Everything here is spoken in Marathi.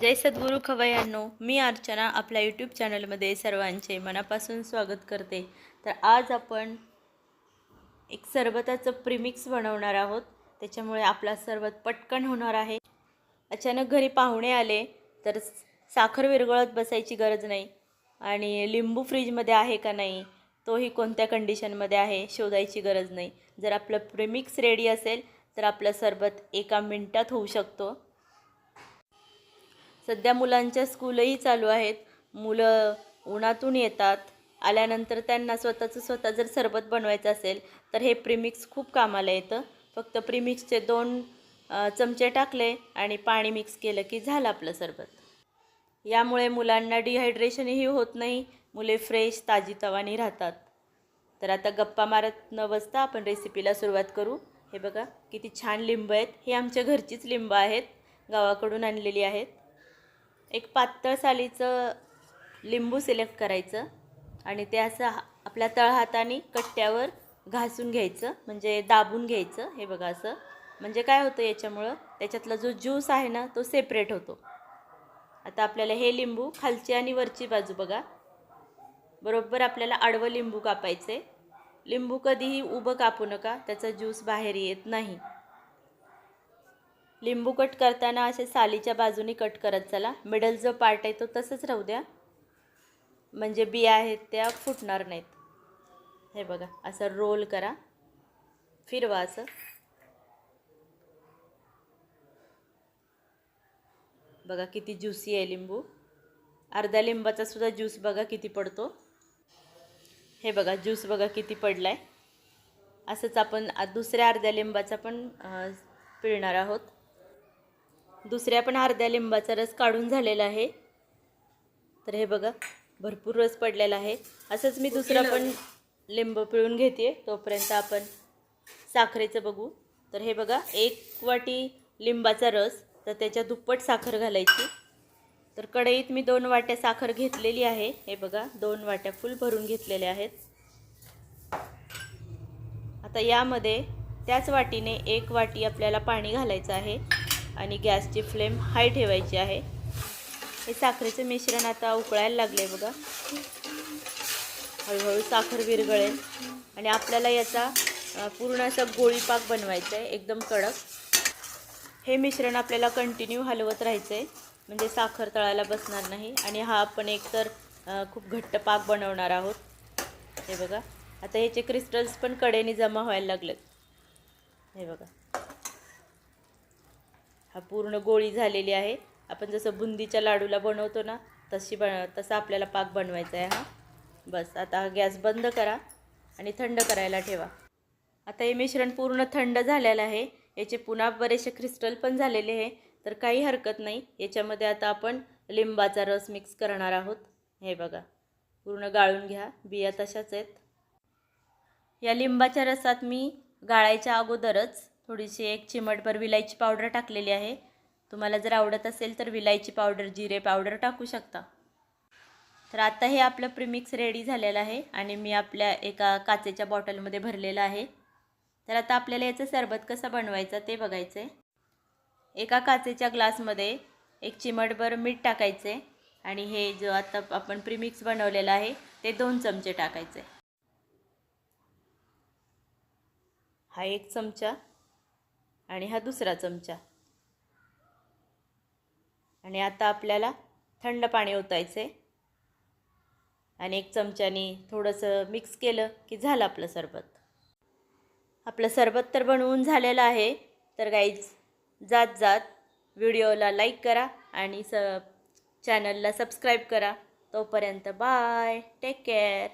जय सद्गुरू खवयांनो मी अर्चना आपल्या यूट्यूब चॅनलमध्ये सर्वांचे मनापासून स्वागत करते. तर आज आपण एक सरबताचं प्रिमिक्स बनवणार आहोत. त्याच्यामुळे आपला सरबत पटकन होणार आहे. अचानक घरी पाहुणे आले तर साखर विरघळत बसायची गरज नाही. आणि लिंबू फ्रीजमध्ये आहे का नाही तोही कोणत्या कंडिशनमध्ये आहे शोधायची गरज नाही. जर आपलं प्रिमिक्स रेडी असेल तर आपलं सरबत एका मिनटात होऊ शकतो. सध्या मुलांच्या स्कूलही चालू आहेत. मुलं उन्हातून येतात. आल्यानंतर त्यांना स्वतःचं स्वतः जर सरबत बनवायचं असेल तर हे प्रीमिक्स खूप कामाला येतं. फक्त प्रीमिक्सचे दोन चमचे टाकले आणि पाणी मिक्स केलं की झालं आपलं सरबत. यामुळे मुलांना डिहायड्रेशनही होत नाही मुले फ्रेश ताजी तवानी राहतात. तर आता गप्पा मारत न बसता आपण रेसिपीला सुरुवात करू. हे बघा किती छान लिंब आहेत. हे आमच्या घरचीच लिंब आहेत. गावाकडून आणलेली आहेत. एक पातळ सालीचं लिंबू सिलेक्ट करायचं आणि ते असं आपल्या तळहाताने कट्ट्यावर घासून घ्यायचं म्हणजे दाबून घ्यायचं हे बघा असं. म्हणजे काय होतं याच्यामुळं? त्याच्यातला जो ज्यूस आहे ना तो सेपरेट होतो. आता आपल्याला हे लिंबू खालची आणि वरची बाजू बघा. बरोबर आपल्याला आडवं लिंबू कापायचे लिंबू कधीही उभं कापू नका त्याचा ज्यूस बाहेर येत नाही. लिंबू कट करताना असे सालीच्या बाजूनी कट करत चला. मिडल जो पार्ट आहे तो तसंच राहू द्या. म्हणजे बिया आहेत त्या फुटणार नाहीत. हे बघा असं रोल करा. फिरवा असं. बघा किती ज्युसी आहे लिंबू. अर्ध्या लिंबाचा सुद्धा ज्यूस बघा किती पडतो. हे बघा ज्यूस बघा किती पडला आहे असंच आपण दुसऱ्या अर्ध्या लिंबाचा पण पिळणार आहोत. दुसऱ्या पण अर्ध्या लिंबाचा रस काढून झालेला आहे. तर हे बघा भरपूर रस पडलेला आहे. असंच मी दुसरा पण लिंब पिळून घेते तोपर्यंत आपण साखरेचं बघू. तर हे बघा एक वाटी लिंबाचा रस तर त्याच्या दुप्पट साखर घालायची. तर कढईत मी दोन वाट्या साखर घेतलेली आहे. हे बघा दोन वाट्या फुल भरून घेतलेल्या आहेत. आता यामध्ये त्याच वाटीने एक वाटी आपल्याला पाणी घालायचं आहे. आणि गॅसची फ्लेम हाय ठेवायची आहे. हे साखरेचं मिश्रण आता उकळायला लागले बघा. हळूहळू साखर विरगळेल आणि आपल्याला याचा पूर्ण असा गोळीपाक बनवायचा आहे एकदम कडक. हे मिश्रण आपल्याला कंटिन्यू हलवत राहायचं आहे म्हणजे साखर तळायला बसणार नाही. आणि हा आपण एकतर खूप घट्ट पाक बनवणार आहोत. हे बघा. आता ह्याचे क्रिस्टल्स पण कडेने जमा व्हायला लागलेत. हे बघा. हा पूर्ण गोळी झालेली आहे. आपण जसं बुंदीच्या लाडूला बनवतो ना तशी बन तसा आपल्याला पाक बनवायचा आहे हा. बस आता हा गॅस बंद करा आणि थंड करायला ठेवा. आता हे मिश्रण पूर्ण थंड झालेलं आहे. याचे पुन्हा बरेचसे क्रिस्टल पण झालेले आहे. तर काही हरकत नाही. याच्यामध्ये आता आपण लिंबाचा रस मिक्स करणार आहोत. हे बघा पूर्ण गाळून घ्या. बिया तशाच आहेत. या लिंबाच्या रसात मी गाळायच्या अगोदरच थोडीशी एक चिमटभर विलायची पावडर टाकलेली आहे. तुम्हाला जर आवडत असेल तर विलायची पावडर जिरे पावडर टाकू शकता. तर आता हे आपलं प्रिमिक्स रेडी झालेलं आहे आणि मी आपल्या एका काचेच्या बॉटलमध्ये भरलेलं आहे. तर आता आपल्याला याचं सरबत कसं बनवायचं ते बघायचं आहे एका काचेच्या ग्लासमध्ये एक चिमटभर मीठ टाकायचे आणि हे जो आता आपण प्रिमिक्स बनवलेलं आहे ते दोन चमचे टाकायचे हा एक चमचा आणि हा दुसरा चमचा. आणि आता आपल्याला थंड पाणी ओतायचे आणि एक चमच्यानी थोडंसं मिक्स केलं की झालं आपलं सरबत. आपलं सरबत तर बनवून झालेलं आहे. तर गाईज जात जात व्हिडिओला लाईक करा आणि स चॅनलला सबस्क्राईब करा. तोपर्यंत बाय टेक केअर